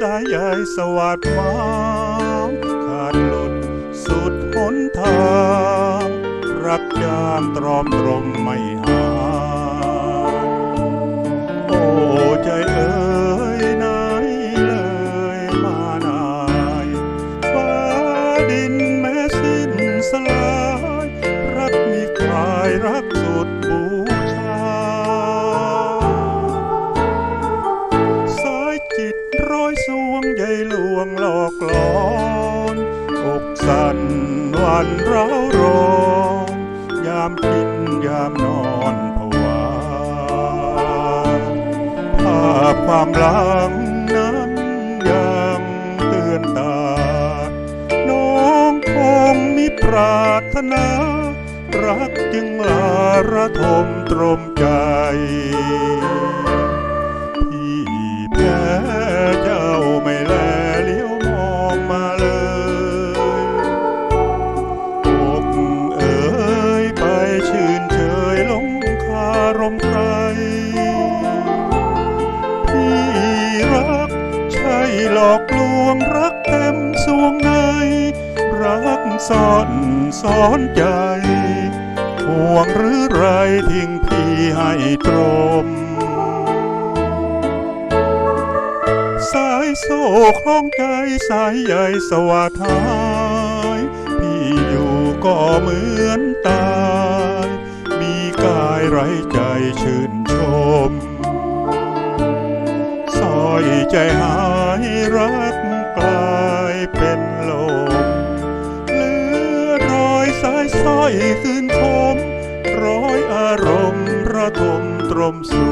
สายใยสวัสดมาขาดหลุดสุดหนทางรักยามตรอมตรมไม่หายโอ้ใจเอ๋ยไหนเลยมานายฟ้าดินแม้สิ้นสลาย วันร้าร้องยามกินยามนอนผวาภาพความหลังนั้นยังเตือนตา น้องคงมีปรารถนา รักจึงลาระทมตรมใจ หลอกลวงรักเต็มสวงใน รักซ่อนสอนใจ ห่วงหรือไรทิ้งพี่ให้ตรม สายโซ่คล้องใจสายใยสวัสดายพี่อยู่ก็เหมือนตายมีกายไร้ใจชื่นชมสอยใจหา รักกลายเป็นลมเหลือรอยสายสร้อยคืนคมร้อยอารมณ์ระทมตรมสว